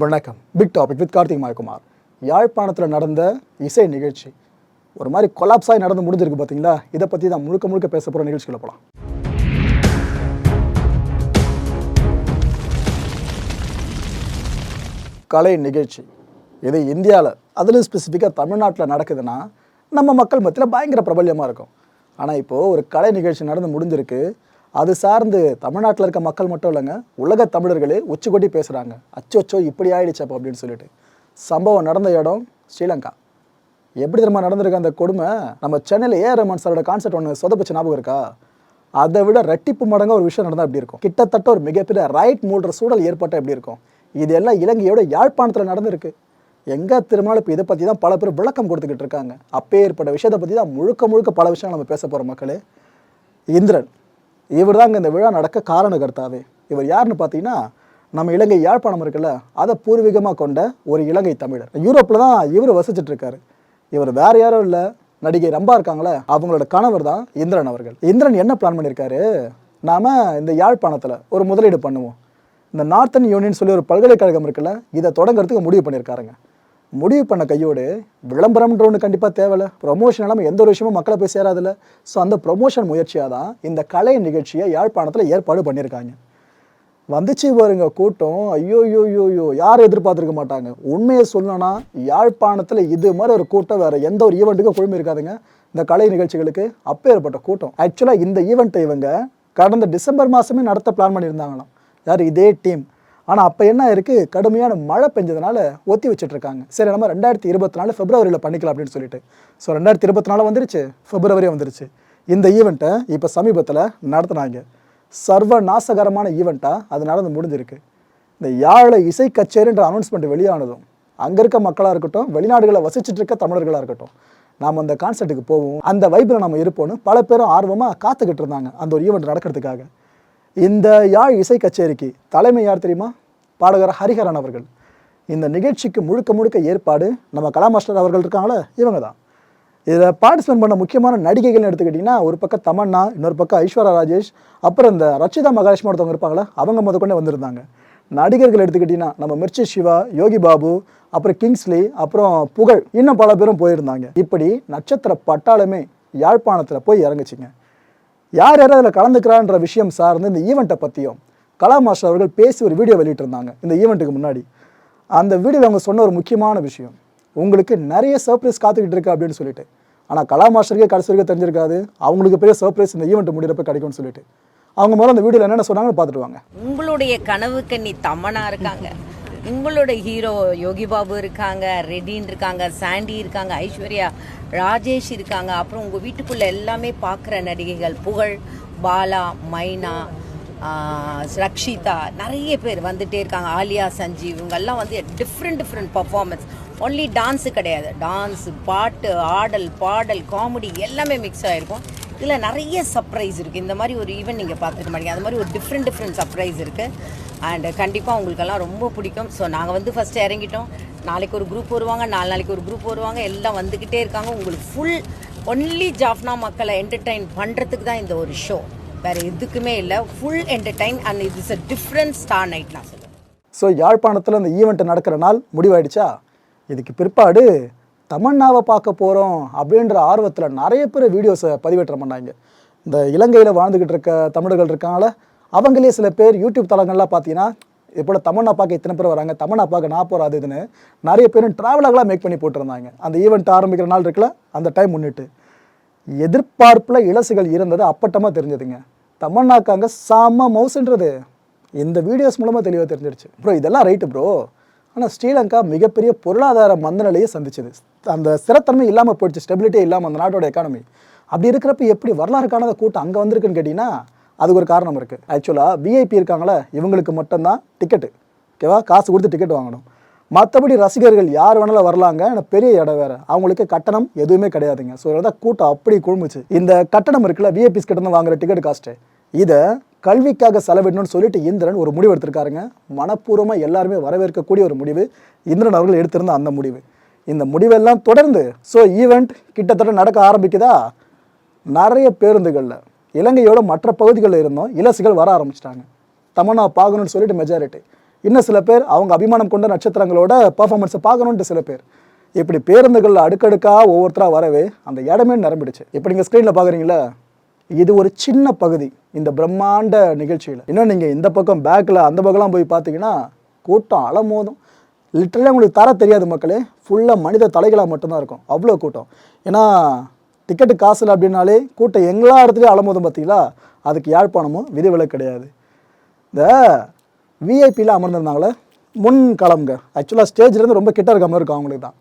வணக்கம். Big topic with Karthik Mayakumar. யாழ்ப்பாணத்தில் நடந்த இசை நிகழ்ச்சி. ஒரு மாதிரி கொலாப்ஸாகி நடந்து முடிஞ்சிருக்கு பார்த்தீங்களா இதை பற்றி தான் முழுக்க முழுக்க பேச போகிற நிகழ்ச்சிக்குள்ள போகலாம் கலை நிகழ்ச்சி. இது இந்தியாவில் அதுலேயும் ஸ்பெசிஃபிக்காக தமிழ்நாட்டில் நடக்குதுன்னா நம்ம மக்கள் மத்தியில் பயங்கர பிரபல்யமாக இருக்கும். ஆனால் இப்போது ஒரு கலை நிகழ்ச்சி நடந்து முடிஞ்சிருக்கு. அது சார்ந்து தமிழ்நாட்டில் இருக்க மக்கள் மட்டும் இல்லைங்க உலக தமிழர்களே உச்சி கொட்டி பேசுகிறாங்க அச்சோச்சோ இப்படி ஆயிடுச்சப்போ அப்படின்னு சொல்லிட்டு. சம்பவம் நடந்த இடம் ஸ்ரீலங்கா. எப்படி தெரியுமா நடந்திருக்கு அந்த கொடுமை? நம்ம சென்னையில் ஏஆர் ரமன் சாரோட கான்செப்ட் ஒன்று சொதப்பிச்ச ஞாபகம் இருக்கா? அதை விட ரெட்டிப்பு மடங்க ஒரு விஷயம் நடந்தால் எப்படி இருக்கும்? கிட்டத்தட்ட ஒரு மிகப்பெரிய ரைட் மூடுற சூழல் ஏற்பட்டால் எப்படி இருக்கும்? இது எல்லாம் இலங்கையோட யாழ்ப்பாணத்தில் நடந்திருக்கு. எங்கே திரும்பினாலும் இப்போ இதை பற்றி தான் பல பேர் விளக்கம் கொடுத்துக்கிட்டு இருக்காங்க. அப்பே ஏற்பட்ட விஷயத்தை பற்றி தான் முழுக்க முழுக்க பல விஷயம் நம்ம பேச போகிறோம் மக்களே. இந்திரன். இவர் தாங்க இந்த விழா நடக்க காரணகர்த்தாவே. இவர் யாருன்னு பார்த்தீங்கன்னா நம்ம இலங்கை யாழ்ப்பாணம் இருக்குல்ல அதை பூர்வீகமாக கொண்ட ஒரு இலங்கை தமிழர். யூரோப்பில் தான் இவர் வசிச்சுட்டு இருக்காரு. இவர் வேற யாரும் இல்லை. நடிகை ரம்பா இருக்காங்களே அவங்களோட கணவர் தான் இந்திரன் அவர்கள். இந்திரன் என்ன பிளான் பண்ணியிருக்காரு? நாம் இந்த யாழ்ப்பாணத்தில் ஒரு முதலீடு பண்ணுவோம். இந்த நார்த்தன் யூனியன் சொல்லி ஒரு பல்கலைக்கழகம் இருக்குல்ல இதை தொடங்குறதுக்கு முடிவு பண்ணியிருக்காருங்க. முடிவு பண்ண கையோடு விளம்பரம்ன்ற ஒன்று கண்டிப்பாக தேவையில்ல. ப்ரொமோஷன் இல்லாமல் எந்த ஒரு விஷயமும் மக்களை போய் சேராதில்ல. ஸோ அந்த ப்ரொமோஷன் முயற்சியாக தான் இந்த கலை நிகழ்ச்சியை யாழ்ப்பாணத்தில் ஏற்பாடு பண்ணியிருக்காங்க. வந்துச்சு பாருங்க கூட்டம். ஐயோ ஐயோ ஐயோ யாரும் எதிர்பார்த்துருக்க மாட்டாங்க. உண்மையை சொல்லணும்னா யாழ்ப்பாணத்தில் இது மாதிரி ஒரு கூட்டம் வேறு எந்த ஒரு ஈவெண்ட்டுக்கும் குழுமி இருக்காதுங்க. இந்த கலை நிகழ்ச்சிகளுக்கு அப்பேற்பட்ட கூட்டம். ஆக்சுவலாக இந்த ஈவெண்ட்டை இவங்க கடந்த டிசம்பர் மாதமே நடத்த பிளான் பண்ணியிருந்தாங்களாம். யார்? இதே டீம் ஆனால் அப்போ என்ன இருக்குது கடுமையான மழை பெஞ்சதுனால ஒத்தி வச்சுட்ருக்காங்க. சரி நம்ம ரெண்டாயிரத்தி இருபத்தி நாலு பிப்ரவரியில் பண்ணிக்கலாம் அப்படின்னு சொல்லிட்டு. ஸோ ரெண்டாயிரத்தி இருபத்தி நாலு வந்துருச்சு. பிப்ரவரி வந்துருச்சு. இந்த ஈவெண்ட்டை இப்போ சமீபத்தில் நடத்துனாங்க. சர்வ நாசகரமான ஈவெண்ட்டாக அது நடந்து முடிஞ்சிருக்கு. இந்த யாழை இசை கச்சேரின்ற அனௌன்ஸ்மெண்ட் வெளியானதும் அங்கே இருக்க மக்களாக இருக்கட்டும் வெளிநாடுகளை வசிச்சுட்டு இருக்க தமிழர்களாக இருக்கட்டும் நாம் அந்த கான்சர்ட்டுக்கு போவோம் அந்த வைப்பில் நம்ம இருப்போம்னு பல பேரும் ஆர்வமாக காத்துக்கிட்டு இருந்தாங்க அந்த ஒரு ஈவெண்ட் நடக்கிறதுக்காக. இந்த யாழ் இசை கச்சேரிக்கு தலைமை யார் தெரியுமா? பாடகர் ஹரிஹரன் அவர்கள். இந்த நிகழ்ச்சிக்கு முழுக்க முழுக்க ஏற்பாடு நம்ம கலா மாஸ்டர் அவர்கள் இருக்காங்களே இவங்க தான். இதில் பார்ட்டிசிபேட் பண்ண முக்கியமான நடிகைகள்னு எடுத்துக்கிட்டிங்கன்னா ஒரு பக்கம் தமன்னா இன்னொரு பக்கம் ஐஸ்வர்யா ராஜேஷ் அப்புறம் இந்த ரச்சிதா மகாலட்சுமி ஒருத்தவங்க இருப்பாங்களே அவங்க முதற்கொண்டே வந்திருந்தாங்க. நடிகர்கள் எடுத்துக்கிட்டிங்கன்னா நம்ம மிர்ச்சி சிவா யோகி பாபு அப்புறம் கிங்ஸ்லி அப்புறம் புகழ் இன்னும் பல பேரும் போயிருந்தாங்க. இப்படி நட்சத்திர பட்டாளமே யாழ்ப்பாணத்தில் போய் இறங்குச்சிங்க. யார் யார் அதில் கலந்துக்கிறான்ற விஷயம் சார்ந்து இந்த ஈவெண்ட்டை பற்றியும் கலா மாஸ்டர் அவர்கள் பேசி ஒரு வீடியோ வெளியிட்டிருந்தாங்க இந்த ஈவெண்ட்டுக்கு முன்னாடி. அந்த வீடியோவில் அவங்க சொன்ன ஒரு முக்கியமான விஷயம் உங்களுக்கு நிறைய சர்ப்ரைஸ் காத்துக்கிட்டு இருக்கு அப்படின்னு சொல்லிட்டு. ஆனால் கலா மாஸ்டருக்கே கடைசி வரைக்கும் தெரிஞ்சிருக்காது. அவங்களுக்கு பெரிய சர்ப்ரைஸ் இந்த ஈவெண்ட் முடிகிறப்ப கிடைக்கும்னு சொல்லிட்டு. அவங்க முதல்ல அந்த வீடியோவில் என்னென்ன சொன்னாங்கன்னு பார்த்துட்டு வாங்க. உங்களுடைய கனவு கன்னி தமனா இருக்காங்க. உங்களோட ஹீரோ யோகி பாபு இருக்காங்க ரெடின் இருக்காங்க சாண்டி இருக்காங்க ஐஸ்வர்யா ராஜேஷ் இருக்காங்க. அப்புறம் உங்கள் வீட்டுக்குள்ளே எல்லாமே பார்க்குற நடிகைகள் புகழ் பாலா மைனா ரக்ஷிதா நிறைய பேர் வந்துகிட்டே இருக்காங்க. ஆலியா சஞ்சீவ் இவங்கெல்லாம் வந்து different different performance only dance கிடையாது. டான்ஸ் பாட்டு ஆடல் பாடல் காமெடி எல்லாமே மிக்ஸ் ஆகிருக்கும் இதில் நிறைய சர்ப்ரைஸ் இருக்குது இந்த மாதிரி ஒரு ஈவெண்ட் நீங்கள் பார்த்துருக்க மாட்டீங்க. அது மாதிரி ஒரு டிஃப்ரெண்ட் டிஃப்ரெண்ட் சர்ப்ரைஸ் இருக்குது அண்டு கண்டிப்பாக உங்களுக்கெல்லாம் ரொம்ப பிடிக்கும். ஸோ நாங்கள் வந்து ஃபஸ்ட்டு இறங்கிட்டோம். நாளைக்கு ஒரு குரூப் வருவாங்க. நாலு நாளைக்கு ஒரு குரூப் வருவாங்க. எல்லாம் வந்துக்கிட்டே இருக்காங்க. உங்களுக்கு ஃபுல் ஒன்லி ஜாஃப்னா மக்களை என்டர்டைன் பண்ணுறதுக்கு தான் இந்த ஒரு ஷோ வேறு எதுக்குமே இல்லை. Full entertain and it is a different star night நான் சொல்லுவேன் ஸோ யாழ்ப்பாணத்தில் அந்த ஈவெண்ட் நடக்கிற நாள் முடிவாயிடுச்சா? இதுக்கு பிற்பாடு தமன்னாவை பார்க்க போகிறோம் அப்படின்ற ஆர்வத்தில் நிறைய பேர் வீடியோஸை பதிவேற்றம் பண்ணாங்க. இந்த இலங்கையில் வாழ்ந்துக்கிட்டு இருக்க தமிழர்கள் இருக்காங்கள அவங்களே சில பேர் யூடியூப் தளங்கள்லாம் பார்த்தீங்கன்னா இது தமன்னா பார்க்க இத்தனை பேர் வராங்க தமன்னா பார்க்க நான் போகிற இதுன்னு நிறைய பேரும் ட்ராவலாகலாம் மேக் பண்ணி போட்டிருந்தாங்க. அந்த ஈவெண்ட் ஆரம்பிக்கிற நாள் இருக்குல்ல அந்த டைம் முன்னிட்டு. எதிர்பார்ப்பில் இலசுகள் இருந்தது அப்பட்டமாக தெரிஞ்சதுங்க. தமன்னாக்காங்க செம்ம மவுசுன்றது. இந்த வீடியோஸ் மூலமாக தெளிவாக தெரிஞ்சிருச்சு ப்ரோ இதெல்லாம் ரைட்டு ப்ரோ ஆனால் ஸ்ரீலங்கா மிகப்பெரிய பொருளாதார மந்தநிலையை சந்திச்சது. அந்த ஸ்திரத்தன்மை இல்லாமல் போயிடுச்சு ஸ்டெபிலிட்டியே இல்லாமல் அந்த நாட்டோட எக்கானமி அப்படி இருக்கிறப்ப எப்படி வரலாறு காணாத கூட்டம் அங்கே வந்திருக்குன்னு கேட்டிங்கன்னா அதுக்கு ஒரு காரணம் இருக்குது ஆக்சுவலாக விஐபி இருக்காங்களே இவங்களுக்கு மட்டும்தான் டிக்கெட்டு ஓகேவா காசு கொடுத்து டிக்கெட் வாங்கணும். மற்றபடி ரசிகர்கள் யார் வேணாலும் வரலாங்க. ஆனால் பெரிய இடம் வேறு. அவங்களுக்கு கட்டணம் எதுவுமே கிடையாதுங்க. ஸோ தான் கூட்டம் அப்படி குழுமுச்சு. இந்த கட்டணம் இருக்குல்ல விஐபிஸ் கிட்ட வாங்குற டிக்கெட் காஸ்ட்டு இதை கல்விக்காக செலவிடணும்னு சொல்லிட்டு இந்திரன் ஒரு முடிவு எடுத்திருக்காருங்க. மனப்பூர்வமாக எல்லாருமே வரவேற்கக்கூடிய ஒரு முடிவு. இந்திரன் அவர்கள் எடுத்திருந்த அந்த முடிவு. இந்த முடிவெல்லாம் தொடர்ந்து ஸோ ஈவெண்ட் கிட்டத்தட்ட நடக்க ஆரம்பிக்குதா? நிறைய பேருந்துகளில். இலங்கையோட மற்ற பகுதிகளில் இருந்தும் இலசுகள் வர ஆரம்பிச்சிட்டாங்க. தமன்னா பார்க்கணும்னு சொல்லிட்டு மெஜாரிட்டி இன்னும் சில பேர் அவங்க அபிமானம் கொண்ட நட்சத்திரங்களோட பர்ஃபார்மன்ஸை பார்க்கணுன்ட்டு சில பேர். இப்படி பேருந்துகளில் அடுக்கடுக்காக ஒவ்வொருத்தராக வரவே அந்த இடமே நிரம்பிடுச்சு. இப்போ நீங்கள் ஸ்க்ரீனில் பார்க்குறீங்களா இது ஒரு சின்ன பகுதி. இந்த பிரம்மாண்ட நிகழ்ச்சியில். இன்னும் நீங்கள் இந்த பக்கம் பேக்கில் அந்த பக்கம்லாம் போய் பார்த்தீங்கன்னா கூட்டம் அலமோதும். லிட்டரலாக உங்களுக்கு தர தெரியாது மக்களே. ஃபுல்லாக மனித தலைகளாக மட்டும்தான் இருக்கும். அவ்வளோ கூட்டம். ஏன்னா டிக்கெட்டு காசு இல்லை அப்படின்னாலே கூட்டம் எங்களா இடத்துலையும் அலமோதும் பார்த்தீங்களா அதுக்கு யாழ்ப்பாணமும் விதிவிலக்கு கிடையாது. இந்த விஐபியில் அமர்ந்திருந்தாங்களே முன் களம்ங்க ஆக்சுவலாக ஸ்டேஜ்லேருந்து ரொம்ப கிட்ட இருக்க மாதிரி இருக்கும் அவங்களுக்கு தான்.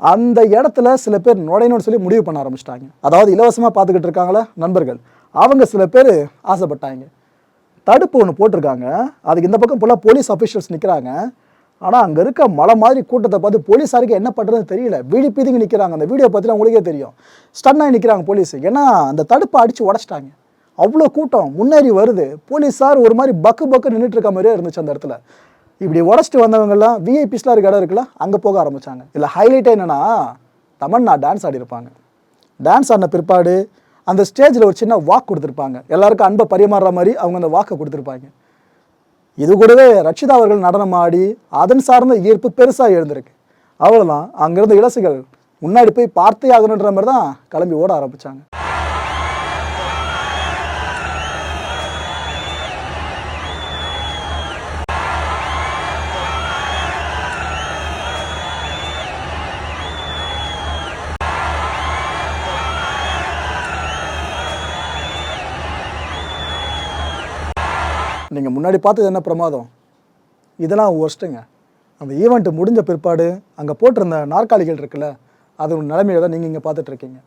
அந்த இடத்துல சில பேர் நுழையணும்னு சொல்லி முடிவு பண்ண ஆரம்பிச்சிட்டாங்க. அதாவது இலவசமாக பார்த்துக்கிட்டு இருக்காங்களே நண்பர்கள். அவங்க சில பேர் ஆசைப்பட்டாங்க. தடுப்பு ஒன்று போட்டிருக்காங்க. அதுக்கு இந்த பக்கம் ஃபுல்லாக போலீஸ் அஃபிஷியல்ஸ் நிற்கிறாங்க ஆனால் அங்கே இருக்க மலை மாதிரி கூட்டத்தை பார்த்து போலீஸாருக்கு என்ன பண்ணுறதுன்னு தெரியல. வீடி பீதிங்க நிற்கிறாங்க அந்த வீடியோ பார்த்துட்டு உங்களுக்கே தெரியும். ஸ்டன்னாகி நிற்கிறாங்க போலீஸ் ஏன்னா அந்த தடுப்பை அடித்து உடச்சிட்டாங்க. அவ்வளோ கூட்டம். முன்னேறி வருது. போலீஸார் ஒரு மாதிரி பக்கு பக்கு நின்றுட்டு இருக்க மாதிரியே இருந்துச்சு அந்த இடத்துல. இப்படி உடச்சிட்டு வந்தவங்கெல்லாம் விஐபிஸ்லாம் இருக்க இடம் இருக்குல்ல அங்கே போக ஆரம்பிச்சாங்க. இதில் ஹைலைட் என்னென்னா தமன்னா டான்ஸ் ஆடிருப்பாங்க டான்ஸ் ஆடின பிற்பாடு அந்த ஸ்டேஜில் ஒரு சின்ன வாக் கொடுத்துருப்பாங்க. எல்லாருக்கும் அன்பை பரிமாறுற மாதிரி அவங்க அந்த வாக்கை கொடுத்துருப்பாங்க. இது கூடவே ரட்சிதா அவர்கள் நடனம் ஆடி அதன் சார்ந்த ஈர்ப்பு பெருசாக எழுந்திருக்கு. அவ்வளோதான் அங்கேருந்து இளசுகள் முன்னாடி போய் பார்த்தே ஆகணுன்ற மாதிரி தான் கிளம்பி ஓட ஆரம்பித்தாங்க நீங்கள் முன்னாடி பார்த்தது என்ன பிரமாதம்? இதெல்லாம் ஒர்ஸ்ட்டுங்க அந்த ஈவெண்ட்டு முடிஞ்ச பிற்பாடு அங்கே போட்டிருந்த நாற்காலிகள் இருக்குல்ல அது ஒரு நிலைமையில தான் நீங்கள் இங்கே பார்த்துட்டு இருக்கீங்க.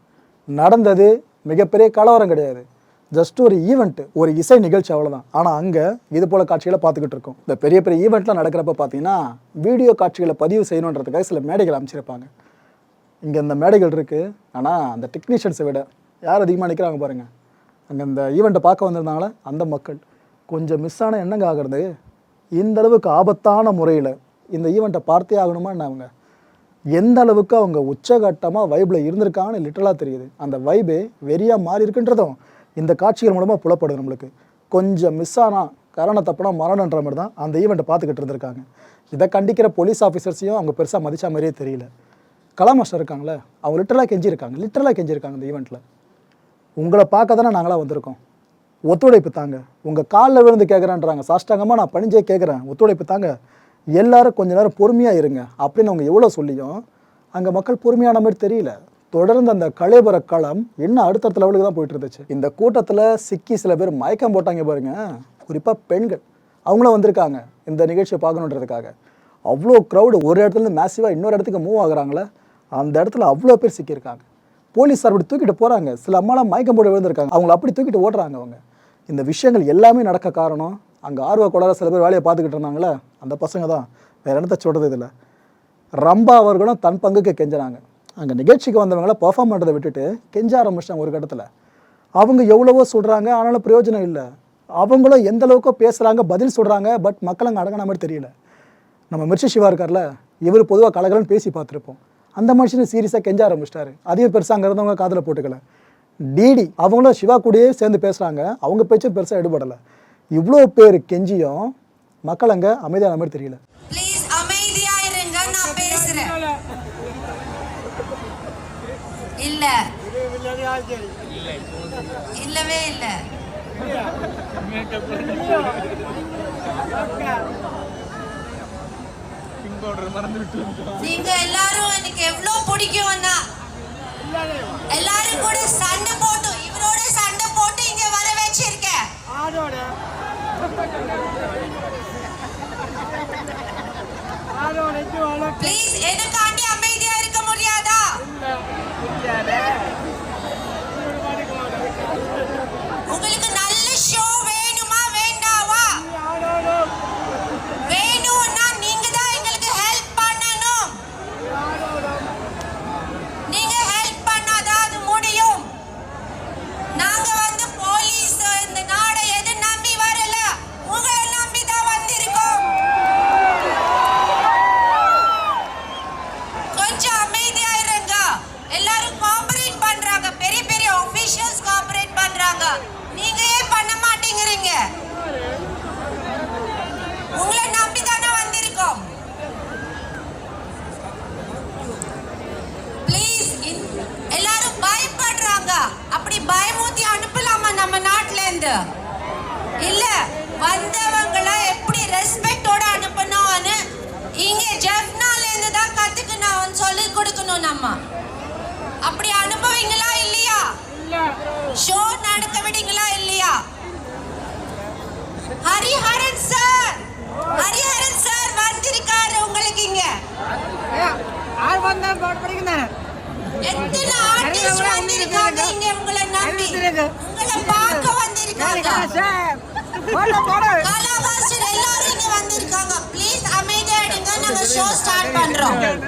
நடந்தது மிகப்பெரிய கலவரம் கிடையாது. ஜஸ்ட் ஒரு ஈவெண்ட்டு ஒரு இசை நிகழ்ச்சி அவ்வளோதான் ஆனால் அங்கே இது போல் காட்சிகளை பார்த்துக்கிட்டு இருக்கோம். இந்த பெரிய பெரிய ஈவெண்ட்லாம் நடக்கிறப்ப பார்த்தீங்கன்னா வீடியோ காட்சிகளை பதிவு செய்யணுன்றதுக்காக சில மேடைகள் அமைச்சிருப்பாங்க. இங்கே இந்த மேடைகள் இருக்குது ஆனால் அந்த டெக்னீஷியன்ஸை விட யார் அதிகமாக நிற்கிறாங்க பாருங்கள் அங்கே இந்த ஈவெண்ட்டை பார்க்க வந்திருந்தாங்களே? அந்த மக்கள். கொஞ்சம் மிஸ் ஆன என்னங்க ஆகிறது? இந்த அளவுக்கு ஆபத்தான முறையில் இந்த ஈவெண்ட்டை பார்த்தே ஆகணுமா என்ன அவங்க? எந்த அளவுக்கு அவங்க உச்சகட்டமாக வைப்பில் இருந்திருக்காங்கன்னு லிட்டலாக தெரியுது. அந்த வைபே வெறியாக மாறி இருக்குன்றதும் இந்த காட்சிகள் மூலமாக புலப்படுது நம்மளுக்கு. கொஞ்சம் மிஸ் ஆனால் கரண தப்புனா மரணன்ற மாதிரி தான் அந்த ஈவெண்ட்டை பார்த்துக்கிட்டு இருந்திருக்காங்க. இதை கண்டிக்கிற போலீஸ் ஆஃபீஸர்ஸையும் அவங்க பெருசாக மதித்த மாதிரியே தெரியல. கலாமாஸ்டர் இருக்காங்களே அவங்க லிட்டரலாக கெஞ்சிருக்காங்க லிட்டரலாக கெஞ்சிருக்காங்க இந்த ஈவெண்ட்டில் உங்களை பார்க்க தானே நாங்களாக வந்திருக்கோம். ஒத்துழைப்பு தாங்க. உங்கள் காலில் விழுந்து கேட்குறேன்றாங்க சாஷ்டாங்கமாக நான் பணிஞ்சே கேட்குறேன் ஒத்துழைப்பு தாங்க. எல்லாரும் கொஞ்ச நேரம் பொறுமையாக இருங்க. அப்படின்னு அவங்க எவ்வளோ சொல்லியும் அங்கே மக்கள் பொறுமையான மாதிரி தெரியல. தொடர்ந்து அந்த கலேபர களம் இன்னும் அடுத்தடுத்த லெவலுக்கு தான் போயிட்டு இருந்துச்சு. இந்த கூட்டத்தில் சிக்கி சில பேர் மயக்கம் போட்டாங்க பாருங்க. குறிப்பாக பெண்கள். அவங்களும் வந்திருக்காங்க இந்த நிகழ்ச்சியை பார்க்கணுன்றதுக்காக. அவ்வளோ க்ரௌடு ஒரு இடத்துலேருந்து மேசிவாக இன்னொரு இடத்துக்கு மூவ் ஆகுறாங்களே. அந்த இடத்துல அவ்வளோ பேர் சிக்கியிருக்காங்க. போலீஸார் அப்படி தூக்கிட்டு போகிறாங்க சில அம்மாலாம் மயக்கம் போட்டு விழுந்திருக்காங்க. அவங்கள அப்படி தூக்கிட்டு ஓடுறாங்க அவங்க. இந்த விஷயங்கள் எல்லாமே நடக்க காரணம் அங்கே ஆர்வ கோளாறு சில பேர் வேலையை பார்த்துக்கிட்டு இருந்தாங்களே அந்த பசங்க தான். வேறு இடத்த சொல்கிறது இதில்? ரம்பா அவர்களும் தன் பங்குக்கு கெஞ்சினாங்க அங்கே நிகழ்ச்சிக்கு வந்தவங்கள பர்ஃபார்ம் பண்ணுறதை விட்டுட்டு கெஞ்ச ஆரம்பிச்சிட்டாங்க ஒரு கட்டத்தில். அவங்க எவ்வளவோ சொல்கிறாங்க ஆனாலும் பிரயோஜனம் இல்லை. அவங்களும் எந்த அளவுக்கோ பேசுகிறாங்க பதில் சொல்கிறாங்க பட் மக்கள் அங்கே அடங்கின மாதிரி தெரியல. நம்ம மிர்ச்சி சிவா இருக்கார்ல இவர் பொதுவாக கலகலன்னு பேசி பார்த்துருப்போம். அந்த மனுஷனும் சீரியஸாக கெஞ்ச ஆரம்பிச்சிட்டாரு. அதையும் பெருசாக அங்கே இருந்தவங்க காதில் போட்டுக்கல. டிடி அவங்களும் சிவா கூடயே சேர்ந்து பேசுகிறாங்க அவங்க பேச்சும் பெருசாக எடுபடலை. இவ்வளோ பேர் கெஞ்சியும் மக்கள் அங்கே அமைதியான மாதிரி தெரியல. இல்ல. இல்லவே இல்ல. நீங்க எல்லாரும் எனக்கு எவ்வளவு பிடிக்கும்னா எல்லாரும் கூட சண்டை போட்டு இவரோட சண்டை போட்டு இங்க வர வச்சிருக்கேன். ப்ளீஸ் எனக்காண்டி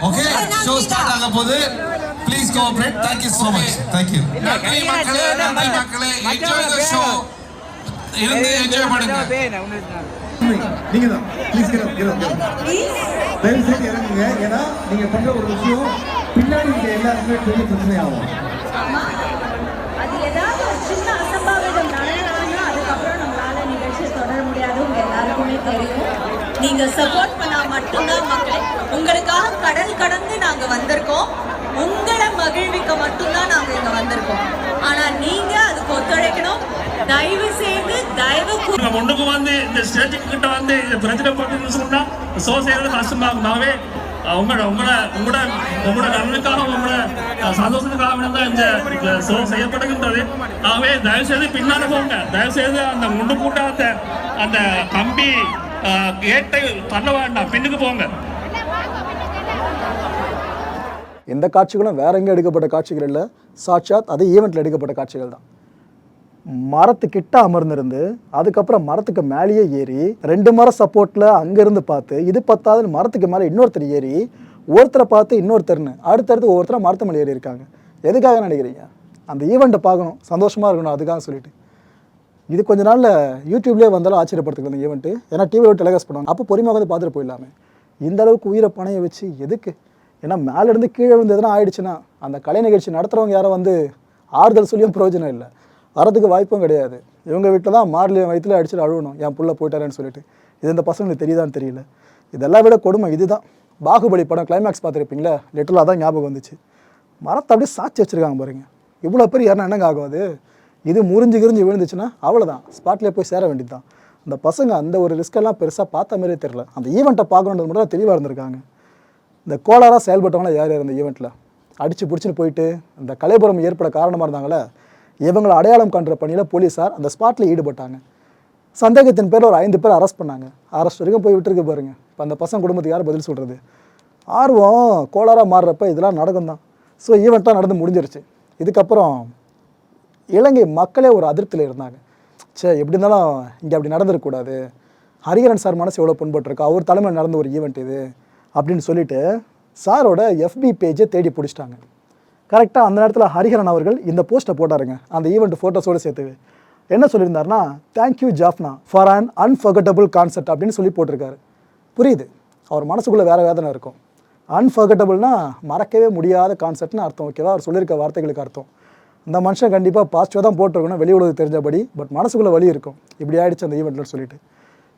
ஓகே ஷோ ஸ்டார்ட் ஆக போகுது. Please cooperate thank you so much. Thank you. நன்றி மக்களே நன்றி மக்களே. என்ஜாய் தி ஷோ இருந்து என்ஜாய் பண்ணுங்க. நீங்க தான் ப்ளீஸ் கிரம் கிரம் கிரம் தயவு செய்து இறங்குங்க. ஏன்னா நீங்க பண்ற ஒரு விஷயம் பின்னாடி எல்லாருக்குமே பெரிய பிரச்சனை ஆகும் அது ஏதாவது ஒரு சின்ன அசம்பாவிதம் நடந்தாங்கன்னா அதுக்கப்புறம் நம்மளால நிகழ்ச்சியை தொடர முடியாது. உங்க எல்லாருக்குமே தெரியும். நீங்க சப்போர்ட் பண்ணா மட்டும்தான் மக்களே உங்களுக்காக கடல் கடந்து நாங்க வந்திருக்கோம். உங்களை மகிழ்விக்க மட்டும்தான் நாங்க இங்க வந்திருக்கோம். ஆனா நீங்க அதுக்கு ஒத்துழைக்கணும். தயவு செய்து தயவு இவங்க ஒண்ணுக்கு வந்து இந்த ஸ்டேஜுக்கு கிட்ட வந்து இந்த பிரச்சனை பட்டு சொன்னா சோ செய்யறது கஷ்டமாகவே உங்களோட உங்களோட உங்களோட உங்களோட நலனுக்காக உங்களோட சந்தோஷத்துக்காக வேணும் தான் இந்த சோ செய்யப்படுகின்றது ஆகவே தயவு செய்து பின்னால் போங்க தயவு செய்து அந்த முண்டு கூட்டாத்த அந்த கம்பி கேட்டை தள்ள வேண்டாம் பின்னுக்கு போங்க எந்த காட்சிகளும் வேற எங்கே எடுக்கப்பட்ட காட்சிகள் இல்லை சாட்சாத் அது ஈவெண்ட்டில் எடுக்கப்பட்ட காட்சிகள் தான் மரத்துக்கிட்ட அமர்ந்திருந்து அதுக்கப்புறம் மரத்துக்கு மேலேயே ஏறி ரெண்டு மரம் சப்போர்ட்டில் அங்கேருந்து பார்த்து இது பத்தாவது மரத்துக்கு மேலே இன்னொருத்தர் ஏறி ஒருத்தரை பார்த்து இன்னொருத்தர்னு அடுத்தடுத்து ஒவ்வொருத்தரும் மரத்து மேலே ஏறி இருக்காங்க. எதுக்காக நினைக்கிறீங்க? அந்த ஈவெண்ட்டை பார்க்கணும் சந்தோஷமாக இருக்கணும் அதுக்காக சொல்லிட்டு. இது கொஞ்ச நாளில் யூடியூப்லேயே வந்தாலும் ஆச்சரியப்படுத்துக்கு இந்த ஈவெண்ட்டு ஏன்னா டிவியில் டெலிகாஸ்ட் பண்ணுவாங்க அப்போ பொறுமையாக வந்து பார்த்துட்டு போயிடலாமே. இந்த அளவுக்கு உயிரை பணைய வச்சு எதுக்கு? ஏன்னா மேலேருந்து கீழே விழுந்து எதனா ஆயிடுச்சுன்னா அந்த கலை நிகழ்ச்சி நடத்துகிறவங்க யாரும் வந்து ஆறுதல் சொல்லியும் பிரயோஜனம் இல்லை. வரதுக்கு வாய்ப்பும் கிடையாது. இவங்க வீட்டில் தான் மார்லையும் வயிற்றுல அடிச்சுட்டு அழுகணும். என் புள்ள போயிட்டாரேன்னு சொல்லிட்டு. இது இந்த பசங்களுக்கு தெரியுதான்னு தெரியல. இதெல்லாம் விட கொடுமை இதுதான். பாகுபலி படம் கிளைமேக்ஸ் பார்த்துருப்பீங்களா? லிட்டலாக தான் ஞாபகம் வந்துச்சு. மரத்தை அப்படியே சாட்சி வச்சுருக்காங்க பாருங்க. இவ்வளோ பேர் யாருன்னா என்னங்க ஆகும் அது? இது முறிஞ்சு கிரிஞ்சு விழுந்துச்சுன்னா அவ்வளோதான் ஸ்பாட்லேயே போய் சேர வேண்டியது தான் அந்த பசங்க அந்த ஒரு ரிஸ்கெல்லாம் பெருசாக பார்த்த மாதிரியே தெரில அந்த ஈவெண்ட்டை பார்க்கணுன்றது மட்டும் தான் தெளிவாக இருந்திருக்காங்க. இந்த கோளாராக செயல்பட்டவங்களாம் யார் யார் அந்த ஈவெண்ட்டில் அடித்து பிடிச்சின்னு போயிட்டு இந்த கலைபுரம் ஏற்பட காரணமாக இருந்தாங்களே இவங்களை அடையாளம் காண்ற பணியில் போலீஸார் அந்த ஸ்பாட்டில் ஈடுபட்டாங்க. சந்தேகத்தின் பேரில் ஒரு ஐந்து பேர் அரெஸ்ட் பண்ணாங்க. அரெஸ்ட் வரைக்கும் போய் விட்டுருக்கு பாருங்க. இப்போ அந்த பசங்க குடும்பத்துக்கு யார் பதில் சொல்கிறது ஆர்வம் கோளாராக மாறுறப்ப இதெல்லாம் நடக்கும் தான் ஸோ ஈவெண்ட்டாக நடந்து முடிஞ்சிருச்சு. இதுக்கப்புறம் இலங்கை மக்களே ஒரு அதிருப்தியில் இருந்தாங்க. சே எப்படி இருந்தாலும் இங்கே அப்படி நடந்துருக்கக்கூடாது ஹரிஹரன் சார் மனசு எவ்வளோ புண்பட்டிருக்கு? அவர் தலைமையில் நடந்த ஒரு ஈவெண்ட் இது. அப்படின்னு சொல்லிட்டு சாரோட எஃபி பேஜை தேடி பிடிச்சிட்டாங்க. கரெக்டாக அந்த நேரத்தில் ஹரிஹரன் அவர்கள் இந்த போஸ்ட்டை போட்டாருங்க. அந்த ஈவெண்ட் ஃபோட்டோஸோடு சேர்த்து. என்ன சொல்லியிருந்தாருன்னா thank you Jaffna for an unforgettable concept அப்படின்னு சொல்லி போட்டிருக்காரு. புரியுது? அவர் மனசுக்குள்ளே வேறு வேதனை இருக்கும். அன்ஃபர்கட்டபுள்னா மறக்கவே முடியாத கான்செப்ட்னு அர்த்தம் ஓகேவா? அவர் சொல்லியிருக்க வார்த்தைகளுக்கு அர்த்தம். இந்த மனுஷன் கண்டிப்பாக பாசிட்டிவாக தான் போட்டிருக்கணும் வெளி உலகம் தெரிஞ்சபடி பட் மனசுக்குள்ளே வலி இருக்கும். இப்படி ஆகிடுச்சு அந்த ஈவெண்ட்னு சொல்லிட்டு.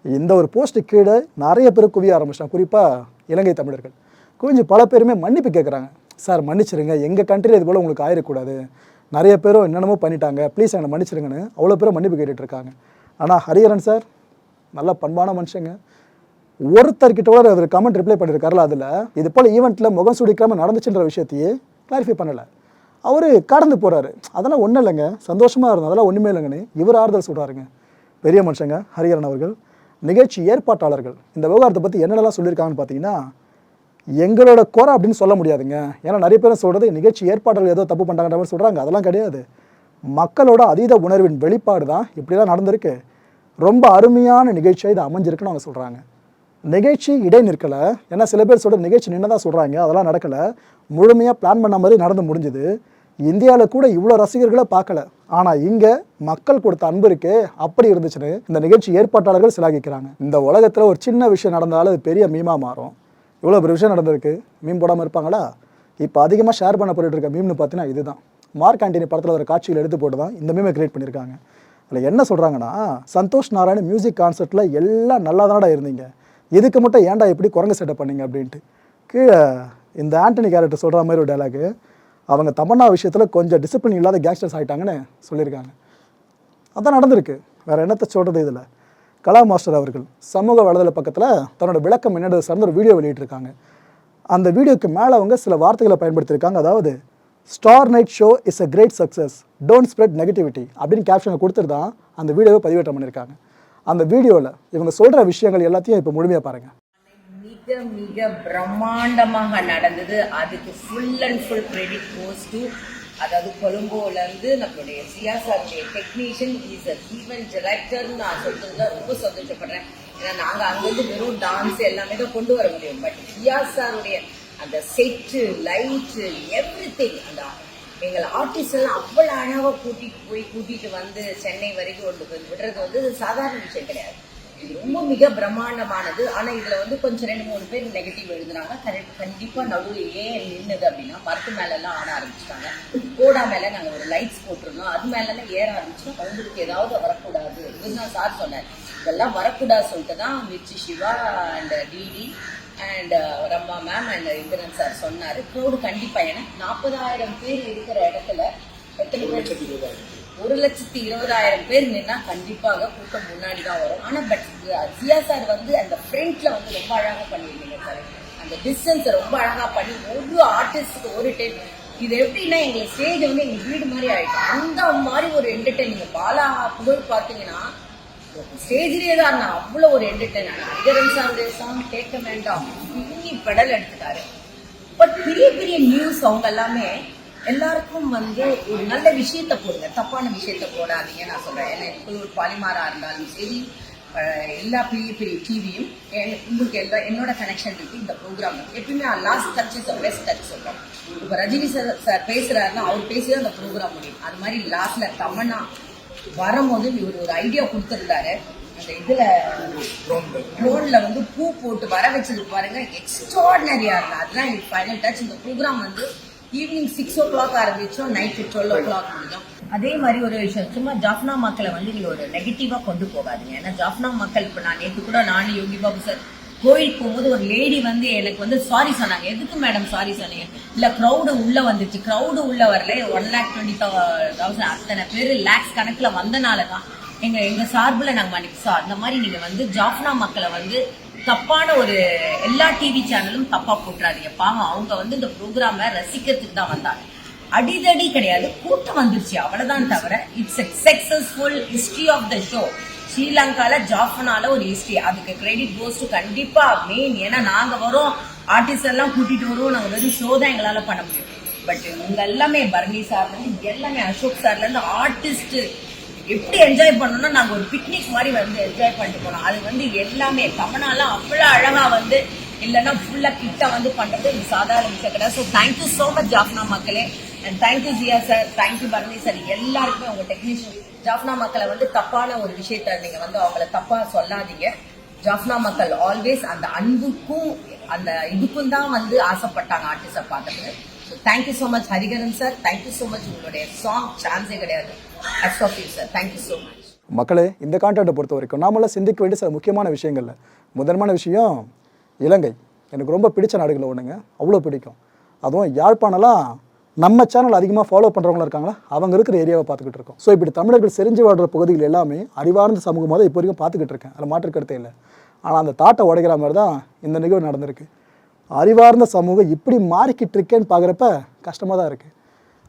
இந்த ஒரு போஸ்ட்டு கீழே நிறைய பேர் குவிய ஆரம்பிச்சிட்டாங்க. குறிப்பாக இலங்கை தமிழர்கள். குவிஞ்சு பல பேருமே மன்னிப்பு கேட்குறாங்க சார் மன்னிச்சிருங்க. எங்கள் கண்ட்ரியில் இது போல் உங்களுக்கு ஆயிடக்கூடாது நிறைய பேரும் என்னென்னமோ பண்ணிட்டாங்க. ப்ளீஸ் என்னை மன்னிச்சிருங்கன்னு அவ்வளோ பேரும் மன்னிப்பு கேட்டுட்டு இருக்காங்க ஆனால் ஹரிஹரன் சார் நல்ல பண்பான மனுஷங்க. ஒருத்தர்கிட்ட கூட அவர் கமெண்ட் ரிப்ளை பண்ணியிருக்காருல அதில். இது போல் ஈவெண்ட்டில் முகம் சுடிக்காமல் நடந்துச்சுன்ற விஷயத்தையே கிளாரிஃபை பண்ணலை. அவர் கடந்து போகிறாரு அதெல்லாம் ஒன்றும் இல்லைங்க. சந்தோஷமாக இருந்தோம். அதெல்லாம் ஒன்றுமே இல்லைங்கன்னு இவர் ஆறுதல் சொல்கிறாருங்க பெரிய மனுஷங்க ஹரிஹரன் அவர்கள். நிகழ்ச்சி ஏற்பாட்டாளர்கள். இந்த விவகாரத்தை பற்றி என்னென்னலாம் சொல்லியிருக்காங்கன்னு பார்த்தீங்கன்னா எங்களோட குறை அப்படின்னு சொல்ல முடியாதுங்க. ஏன்னா நிறைய பேர் சொல்கிறது நிகழ்ச்சி ஏற்பாடுகள் ஏதோ தப்பு பண்ணுறாங்கன்ற மாதிரி சொல்கிறாங்க அதெல்லாம் கிடையாது. மக்களோட அதீத உணர்வின் வெளிப்பாடு தான் இப்படிலாம் நடந்திருக்கு. ரொம்ப அருமையான நிகழ்ச்சியாக இது அமைஞ்சிருக்குன்னு அவங்க சொல்கிறாங்க நிகழ்ச்சி இடை நிற்கலை. ஏன்னா சில பேர் சொல்கிற நிகழ்ச்சி நின்னதாக தான் சொல்கிறாங்க அதெல்லாம் நடக்கலை. முழுமையாக பிளான் பண்ண மாதிரி நடந்து முடிஞ்சுது. இந்தியாவில் கூட இவ்வளோ ரசிகர்களை பார்க்கல. ஆனால் இங்கே மக்கள் கொடுத்த அன்பு இருக்கே அப்படி இருந்துச்சுன்னு இந்த நிகழ்ச்சி ஏற்பாட்டாளர்கள் சிலாகிக்கிறாங்க. இந்த உலகத்தில் ஒரு சின்ன விஷயம் நடந்தாலும் அது பெரிய மீமா மாறும். இவ்வளோ ஒரு விஷயம் நடந்திருக்கு. மீன் போடாமல் இருப்பாங்களா? இப்போ அதிகமாக ஷேர் பண்ணப்பட்டு இருக்க மீம்னு பார்த்தீங்கன்னா இதுதான். மார்க் ஆண்டனி படத்தில் ஒரு காட்சிகள் எடுத்து போட்டு தான் இந்த மீமை கிரியேட் பண்ணியிருக்காங்க அதில் என்ன சொல்கிறாங்கன்னா சந்தோஷ் நாராயண் மியூசிக் கான்சர்ட்டில் எல்லாம் நல்லா தானடா இருந்தீங்க. இதுக்கு மட்டும் ஏன்டா இப்படி குரங்கு செட்டப் பண்ணீங்க அப்படின்ட்டு. கீழே இந்த ஆண்டனி கேரக்டர் சொல்கிற மாதிரி ஒரு டைலாகு அவங்க தமன்னா விஷயத்தில் கொஞ்சம் டிசிப்ளின் இல்லாத கேங்ஸ்டர்ஸ் ஆகிட்டாங்கன்னு சொல்லியிருக்காங்க. அதான் நடந்திருக்கு. வேறு என்னத்தை சொல்கிறது இதில்? கலா மாஸ்டர் அவர்கள் சமூக வலைதள பக்கத்தில் தன்னோட விளக்கம் என்னது சார்ந்த ஒரு வீடியோ வெளியிட்டிருக்காங்க. அந்த வீடியோக்கு மேலே அவங்க சில வார்த்தைகளை பயன்படுத்தியிருக்காங்க. அதாவது star night show is a great success don't spread negativity அப்படின்னு கேப்ஷனை கொடுத்துட்டு தான் அந்த வீடியோவை பதிவேற்றம் பண்ணியிருக்காங்க. அந்த வீடியோவில் இவங்க சொல்கிற விஷயங்கள் எல்லாத்தையும் இப்போ முழுமையாக பாருங்கள் மிக மிக பிரம்மாண்டமாக நடந்தது. அதுக்கு full and full credit goes to அதாவது கொழும்போல இருந்து நம்மளுடைய சியா சாருடைய டெக்னீஷியன் இஸ் அ ஈவென்ட் டைரக்டர்னு நான் சொல்றதுல ரொம்ப சந்தோஷப்படுறேன். ஏன்னா நாங்க அங்கிருந்து வெறும் டான்ஸ் எல்லாமே தான் கொண்டு வர முடியும். பட் சியா சாருடைய அந்த செட்டு லைட்டு எவ்ரி திங் அந்த எங்கள் ஆர்டிஸ்ட் எல்லாம் அவ்வளோ அழகாக கூட்டிட்டு போய் கூட்டிட்டு வந்து சென்னை வரைக்கும் கொண்டு போய் விடுறது வந்து சாதாரண விஷயம் கிடையாது. ரொம்ப மிக பிரம்மாண்டமானது. ஆனா இதுல வந்து கொஞ்சம் ரெண்டு மூணு பேர் நெகட்டிவ் எழுதுனாங்க. கரெக்ட் கண்டிப்பா நடுவு ஏன் நின்னுது அப்படின்னா மரத்து மேல எல்லாம் ஆட ஆரம்பிச்சிட்டாங்க. கோடா மேல நாங்க ஒரு லைட்ஸ் போட்டிருந்தோம். அது மேல எல்லாம் ஏற ஆரம்பிச்சோம் அவங்களுக்கு ஏதாவது வரக்கூடாது. அப்படின்னு சார் சொன்னார். இதெல்லாம் வரக்கூடாது சொல்லிட்டு தான் Mirchi Siva and DD and Ramma ma'am and Indran sir சொன்னாரு. க்ரௌடு கண்டிப்பா ஏன்னா நாற்பதாயிரம் பேர் இருக்கிற இடத்துல எத்தனை பேர்? ஒரு லட்சத்தி இருபதாயிரம் பேர் நின்னா கண்டிப்பாக கூட்டம் முன்னாடி தான் வரும். ஆனா பட் ஜியா சார் வந்து அந்த ஃப்ரண்ட்ல வந்து ரொம்ப அழகா பண்ணிருந்தீங்க சார் அந்த டிஸ்டன்ஸை ரொம்ப அழகா பண்ணி ஒரு ஆர்டிஸ்டுக்கு ஒரு டைம் இது எப்படின்னா எங்களுக்கு ஸ்டேஜ் வந்து எங்க வீடு மாதிரி ஆயிடுச்சு அந்த மாதிரி ஒரு என்டர்டைனிங் பாலா புகழ் பார்த்தீங்கன்னா ஸ்டேஜ்லேயே தான் நான் அவ்வளோ ஒரு என்டர்டைன் ஹரிகரன் சாருடைய சாங் கேட்க வேண்டாம். பின்னி பெடல் எடுத்துட்டாரு. பட் பெரிய பெரிய நியூஸ் அவங்க எல்லாமே எல்லாருக்கும் வந்து ஒரு நல்ல விஷயத்த போடுங்க. தப்பான விஷயத்த போடாதீங்க நான் சொல்றேன். ஏன்னா இப்போ ஒரு பாலிமாரா இருந்தாலும் சரி எல்லா பெரிய பெரிய டிவியும் உங்களுக்கு எல்லா என்னோட கனெக்ஷன் இருக்கு இந்த ப்ரோக்ராம் எப்பயுமே last touch is best touch சொல்றோம் இப்போ ரஜினி சார் சார் பேசுறாருன்னா அவர் பேசி தான் அந்த ப்ரோக்ராம் முடியும். அது மாதிரி லாஸ்ட்ல தமன்னா வரும்போது இவர் ஒரு ஐடியா கொடுத்துருந்தாரு. அந்த இதுல ட்ரோன்ல வந்து பூ போட்டு வர வச்சது பாருங்க. எக்ஸ்ட்ராடினரியா இருக்கு அதெல்லாம் ஃபைனல் டச் இந்த ப்ரோக்ராம் வந்து ஈவினிங் சிக்ஸ் ஓ கிளாக் ஆரம்பிச்சோம் நைட்டு டுவெல் ஓ கிளாக் முடிஞ்சோம் அதே மாதிரி ஒரு விஷயம் சும்மா ஜாஃப்னா மக்களை வந்து நீங்க ஒரு நெகட்டிவா கொண்டு போகாதீங்க. ஏன்னா ஜாஃப்னா மக்கள் இப்ப நான் நேற்று கூட நானும் யோகி பாபு சார் கோயிலுக்கு போகும்போது ஒரு லேடி வந்து எனக்கு வந்து சாரி சொன்னாங்க. எதுக்கு மேடம் சாரி சொன்னீங்க? இல்ல க்ரௌடு உள்ள வந்துச்சு. க்ரௌடு உள்ள வரல. ஒன் லேக் டுவெண்ட்டி தௌசண்ட் அத்தனை பேர் லேக்ஸ் கணக்குல வந்தனால தான் எங்க எங்க சார்பில் நாங்க மன்னிப்பு சார் அந்த மாதிரி நீங்க வந்து ஜாஃப்னா மக்களை வந்து தப்பான ஒரு எல்லா டிவி சேனலும் தப்பா போட்டுறாதீங்க. பாவம் அவங்க வந்து இந்த ப்ரோக்ராம ரசிக்கிறதுக்கு தான் வந்தாங்க. அடிதடி கிடையாது கூட்டம் வந்துருச்சு. அவ்வளவுதான் தவிர it's successful history of the show ஸ்ரீலங்கால ஜாஃபனால ஒரு ஹிஸ்டரி அதுக்கு கிரெடிட் கோஸ் டு கண்டிப்பா மெயின் ஏன்னா நாங்க வரோம் ஆர்டிஸ்ட் எல்லாம் கூட்டிட்டு வருவோம். நாங்க வெறும் ஷோ தான் எங்களால பண்ண முடியும். பட் இவங்க எல்லாமே பர்னி சார்ல இருந்து எல்லாமே அசோக் சார்ல இருந்து ஆர்டிஸ்ட் எப்படி என்ஜாய் பண்ணணும்னா நாங்க ஒரு பிக்னிக் மாதிரி வந்து என்ஜாய் பண்ணிட்டு போனோம் அது வந்து எல்லாமே தமிழ்நாலாம் அவ்வளோ அழகா வந்து இல்லைன்னா ஃபுல்லா கிட்ட வந்து பண்றது இது சாதாரண விஷயம் கிடையாது. So thank you so much Jaffna மக்களே. And thank you Jiya sir thank you Bharani sir எல்லாருக்குமே உங்க டெக்னீஷியன் ஜாஃப்னா மக்களை வந்து தப்பான ஒரு விஷயத்த நீங்க வந்து அவங்கள தப்பா சொல்லாதீங்க. ஜாஃப்னா மக்கள் ஆல்வேஸ் அந்த அன்புக்கும் அந்த இதுக்கும் தான் வந்து ஆசைப்பட்டாங்க ஆர்டிஸ்டை பார்க்கறது so thank you so much Hariharan sir thank you so much உங்களுடைய சாங் சான்ஸே கிடையாது. Hats off you sir thank you so much மக்களே இந்த கான்டென்ட்டை பொறுத்த வரைக்கும் நாமெல்லாம் சிந்திக்க வேண்டிய சில முக்கியமான விஷயங்கள்ல. முதன்மான விஷயம் இலங்கை. எனக்கு ரொம்ப பிடிச்ச நாடுகளில் ஒன்றுங்க அவ்வளோ பிடிக்கும். அதுவும் யாழ்ப்பாணம்லாம் நம்ம சேனல் அதிகமாக ஃபாலோ பண்ணுறவங்களா இருக்காங்களா? அவங்க இருக்கிற ஏரியாவை பார்த்துக்கிட்டு இருக்கோம். ஸோ இப்படி தமிழர்கள் செறிஞ்சு வாழ்கிற பகுதிகள் எல்லாமே அறிவார்ந்த சமூகமாக தான் இப்போ வரைக்கும் பார்த்துக்கிட்டு இருக்கேன். அதில் மாற்றுக்கருத்தே இல்லை. ஆனால் அந்த தாட்டை உடைக்கிற மாதிரி தான் இந்த நிகழ்வு நடந்திருக்கு. அறிவார்ந்த சமூகம் இப்படி மாறிக்கிட்டு இருக்கேன்னு பார்க்குறப்ப கஷ்டமாக தான் இருக்குது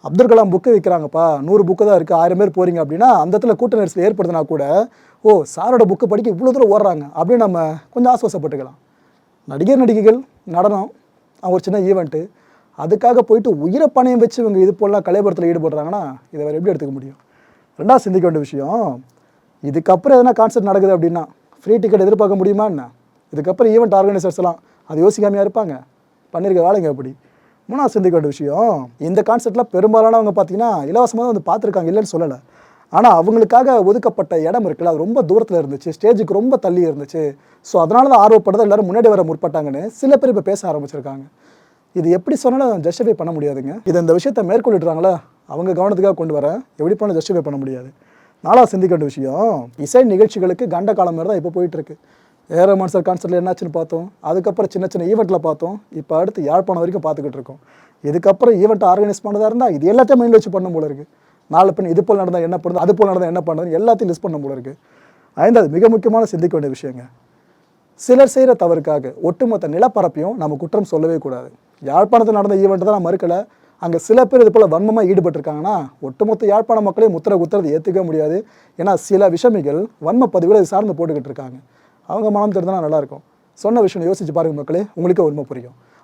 அப்துல் கலாம் புக்கு விற்கிறாங்கப்பா நூறு புக்கு தான் இருக்குது ஆயிரம் பேர் போகிறீங்க அப்படின்னா அந்த இடத்துல கூட்ட நெரிசல் ஏற்படுத்தினா கூட ஓ சாரோட புக்கு படிக்க இவ்வளோ தூரம் ஓடுறாங்க அப்படின்னு நம்ம கொஞ்சம் ஆசுவாசப்பட்டுக்கலாம். நடிகர் நடிகைகள் நடனம் அவங்க ஒரு சின்ன ஈவெண்ட்டு அதுக்காக போயிட்டு உயிரை பணையம் வச்சு இவங்க இது போலாம் கலைபுரத்தில் ஈடுபடுறாங்கன்னா இதை வேறு எப்படி எடுத்துக்க முடியும்? ரெண்டாவது சிந்திக்க வேண்டிய விஷயம் இதுக்கப்புறம் எதனா கான்சர்ட் நடக்குது அப்படின்னா ஃப்ரீ டிக்கெட் எதிர்பார்க்க முடியுமா என்ன? இதுக்கப்புறம் ஈவெண்ட் ஆர்கனைசர்ஸ்லாம் அது யோசிக்காமையாக இருப்பாங்க. பண்ணியிருக்க வேலைங்க அப்படி. மூணாவது சிந்திக்க வேண்டிய விஷயம். இந்த கான்செப்டில் பெரும்பாலானவங்க பார்த்தீங்கன்னா இலவசமாக தான் வந்து பார்த்துருக்காங்க. இல்லைன்னு சொல்லலை. ஆனால் அவங்களுக்காக ஒதுக்கப்பட்ட இடம் இருக்குல்ல அது ரொம்ப தூரத்தில் இருந்துச்சு. ஸ்டேஜுக்கு ரொம்ப தள்ளி இருந்துச்சு. ஸோ அதனால தான் ஆர்வப்பட்டது எல்லாரும் முன்னாடி வர முற்பட்டாங்கன்னு சில பேர் இப்போ பேச ஆரம்பிச்சிருக்காங்க. இது எப்படி சொன்னாலும் ஜஸ்டிஃபை பண்ண முடியாதுங்க. இது இந்த விஷயத்தை மேற்கொள்ளிடுறாங்களா? அவங்க கவனத்துக்காக கொண்டு வர எப்படி பண்ணாலும் ஜஸ்டிஃபை பண்ண முடியாது. நாலாவது சிந்திக்க வேண்டிய விஷயம் இசை நிகழ்ச்சிகளுக்கு கண்ட காலம் மாதிரி தான் இப்போ போயிட்டுருக்கு ஏரோ ஏற கான்சர்ட்டில் என்னாச்சுன்னு பார்த்தோம். அதுக்கப்புறம் சின்ன சின்ன ஈவெண்ட்டில் பார்த்தோம். இப்போ அடுத்து யாழ்ப்பாணம் வரைக்கும் பார்த்துக்கிட்டு இருக்கோம். இதுக்கப்புறம் ஈவெண்ட் ஆர்கனைஸ் பண்ணதாக இருந்தால் இது எல்லாத்தையும் மைண்டில் வச்சு பண்ணும் போல இருக்குது நாலு பெண் இது போல் நடந்தால் என்ன பண்ணுது அது போல் நடந்தால் என்ன பண்ணுறது எல்லாத்தையும் லிஸ்ட் பண்ண போல இருக்குது ஐந்தாவது மிக முக்கியமான சிந்திக்க வேண்டிய விஷயங்க. சிலர் செய்கிற தவறுக்காக ஒட்டுமொத்த நிலப்பரப்பையும் நம்ம குற்றம் சொல்லவே கூடாது. யாழ்ப்பாணத்தில் நடந்த ஈவெண்ட் தான் நான் மறுக்கலை. அங்கே சில பேர் இது போல் வன்மமாக ஈடுபட்டிருக்காங்கன்னா ஒட்டுமொத்த யாழ்ப்பாண மக்களையும் முத்திர குத்துறது ஏற்றுக்க முடியாது. ஏன்னா சில விஷமிகள் வன்ம பதிவில் இது சார்ந்து போட்டுக்கிட்டு இருக்காங்க. அவங்க மனம் திறந்தனா நல்லாயிருக்கும் சொன்ன விஷயம் யோசிச்சு பாருங்கள் மக்களே உங்களுக்கே உண்மை புரியும்.